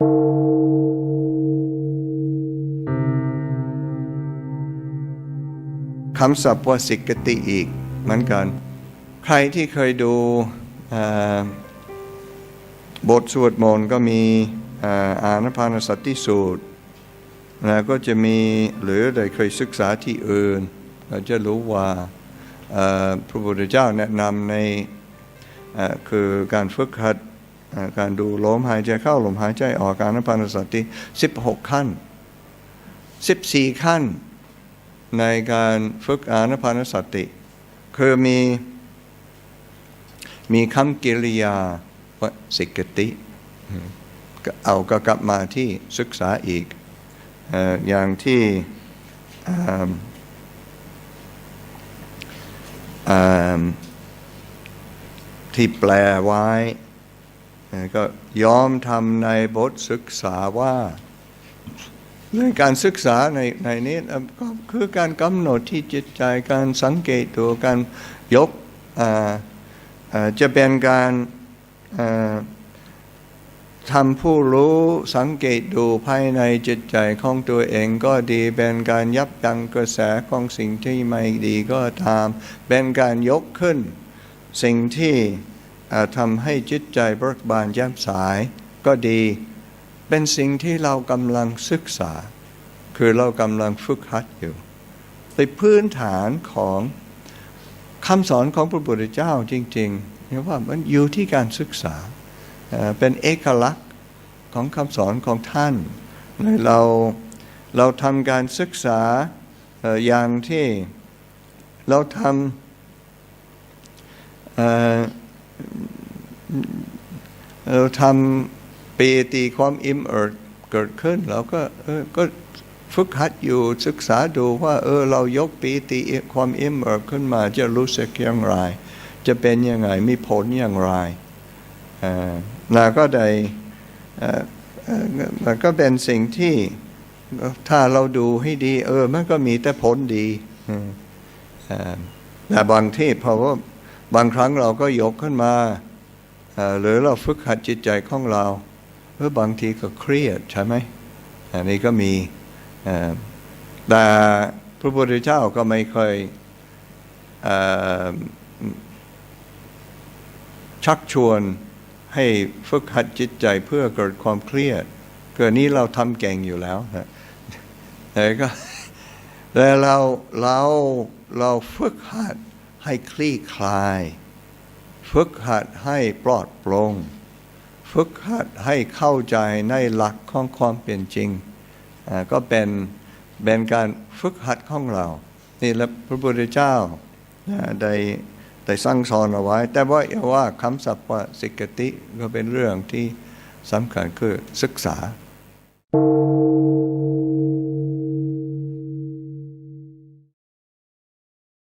คำศัพท์ว่าสิกติอีกเหมือนกัน ใครที่เคยดูบทสวดมนต์ก็มีอ่านาพานสติสูตรนะก็จะมีหรือได้เคยศึกษาที่อื่นก็จะรู้ว่าพระพุทธเจ้าแนะนำในคือการฝึกหัด การดูลมหายใจเข้าลมหายใจออกอารนาพานสติ16ขั้น14ขั้น ในการฝึกอานาพานสติ คือมีมีคำกิริยาวสิกติก็เอาก็กลับมาที่ศึกษาอีกออย่างที่ที่แปลไว้ ก็ยอมทำในบทศึกษาว่า เรื่องการศึกษาในในนี้ก็คือการกำหนดที่จิตใจการสังเกตตัวการยกจะเป็นการทำผู้รู้สังเกตดูภายในจิตใจของตัวเองก็ดี เป็นการยับยั้งกระแสของสิ่งที่ไม่ดีก็ตาม เป็นการยกขึ้นสิ่งที่ ทำให้จิตใจเบิกบานแย้มสายก็ดี เป็นสิ่งที่เรากำลังศึกษา คือเรากำลังฝึกหัดอยู่ในพื้นฐานของคำสอนของพระพุทธเจ้าจริงๆเรียกว่ามันอยู่ที่การศึกษาเป็นเอกลักษณ์ของคำสอนของท่านเราเราทำการศึกษาอย่างที่เราทำ เราทำปีติความอิ่มเอิบเกิดขึ้น เราก็เออก็ฝึกหัดอยู่ศึกษาดูว่า เออ เรายกปีติความอิ่มเอิบขึ้นมาจะรู้สึกอย่างไร จะเป็นยังไงมีผลอย่างไรเอ่อเราก็ได้เอ่อเอ่อมันก็เป็นสิ่งที่ถ้าเราดูให้ดี เออ มันก็มีแต่ผลดีแต่บางที่เพราะว่าบางครั้งเราก็ยกขึ้นมา หรือเราฝึกหัดจิตใจของเราเออบางทีก็เครียดใช่ไหมอันนี้ก็มีแต่พระพุทธเจ้าก็ไม่เคยเชักชวนให้ฝึกหัดจิตใจเพื่อเกิดความเครียด เกิดนี้เราทำเก่งอยู่แล้วนะแต่ก็แต่เราเราเราฝึกหัดให้คลี่คลาย ฝึกหัดให้ปลอดโปร่งฝึกหัดให้เข้าใจในหลักของความเป็นจริง ก็เป็นเป็นการฝึกหัดของเรา นี่แหละพระพุทธเจ้าได้ได้สั่งสอนเอาไว้ แต่ว่าอว่าคำศัพท์ว่าสิกติก็เป็นเรื่องที่สำคัญคือศึกษา